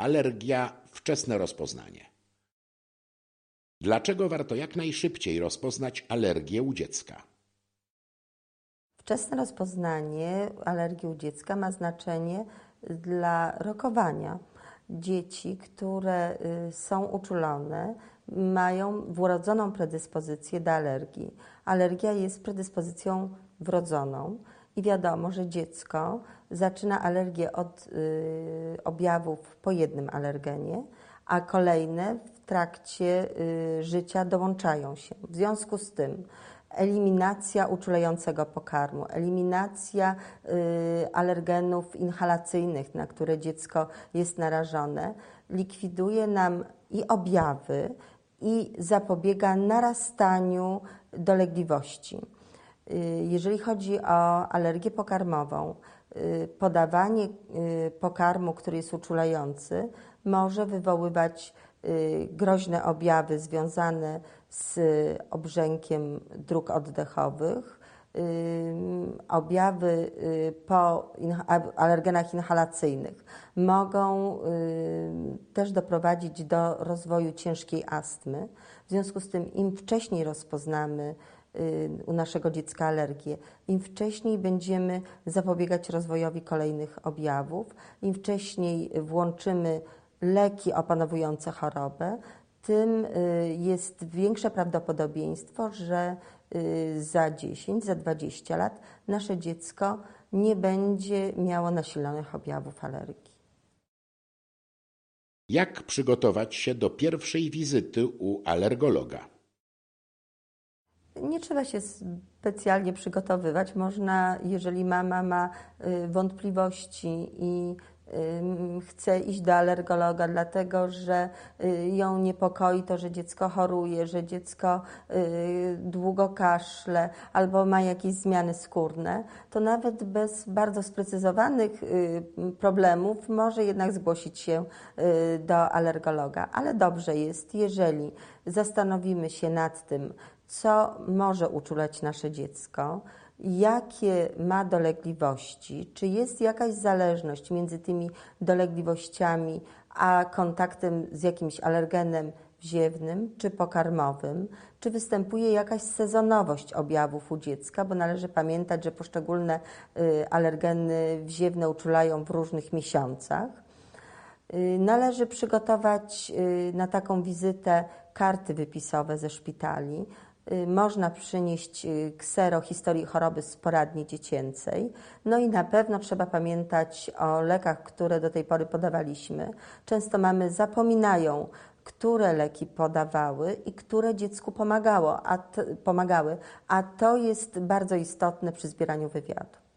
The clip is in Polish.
alergia wczesne rozpoznanie. Dlaczego warto jak najszybciej rozpoznać alergię u dziecka? Wczesne rozpoznanie alergii u dziecka ma znaczenie dla rokowania. Dzieci, które y, są uczulone, mają wrodzoną predyspozycję do alergii. Alergia jest predyspozycją wrodzoną i wiadomo, że dziecko zaczyna alergię od y, objawów po jednym alergenie, a kolejne w trakcie y, życia dołączają się. W związku z tym eliminacja uczulającego pokarmu, eliminacja y, alergenów inhalacyjnych, na które dziecko jest narażone, likwiduje nam i objawy, i zapobiega narastaniu dolegliwości. Y, jeżeli chodzi o alergię pokarmową, y, podawanie y, pokarmu, który jest uczulający, może wywoływać groźne objawy związane z obrzękiem dróg oddechowych, objawy po alergenach inhalacyjnych mogą też doprowadzić do rozwoju ciężkiej astmy. W związku z tym, im wcześniej rozpoznamy u naszego dziecka alergię, im wcześniej będziemy zapobiegać rozwojowi kolejnych objawów, im wcześniej włączymy leki opanowujące chorobę, tym jest większe prawdopodobieństwo, że za 10, za 20 lat nasze dziecko nie będzie miało nasilonych objawów alergii. Jak przygotować się do pierwszej wizyty u alergologa? Nie trzeba się specjalnie przygotowywać. Można, jeżeli mama ma wątpliwości i chce iść do alergologa, dlatego że y, ją niepokoi to, że dziecko choruje, że dziecko y, długo kaszle albo ma jakieś zmiany skórne, to nawet bez bardzo sprecyzowanych y, problemów może jednak zgłosić się do alergologa. Ale dobrze jest, jeżeli zastanowimy się nad tym, co może uczulać nasze dziecko, jakie ma dolegliwości, czy jest jakaś zależność między tymi dolegliwościami a kontaktem z jakimś alergenem wziewnym czy pokarmowym, czy występuje jakaś sezonowość objawów u dziecka, bo należy pamiętać, że poszczególne y, alergeny wziewne uczulają w różnych miesiącach. Y, należy przygotować y, na taką wizytę karty wypisowe ze szpitali, można przynieść y, ksero historii choroby sporadniej dziecięcej. No i na pewno trzeba pamiętać o lekach, które do tej pory podawaliśmy. Często mamy zapominają, które leki podawały i które dziecku pomagało, a pomagały, a to jest bardzo istotne przy zbieraniu wywiadu.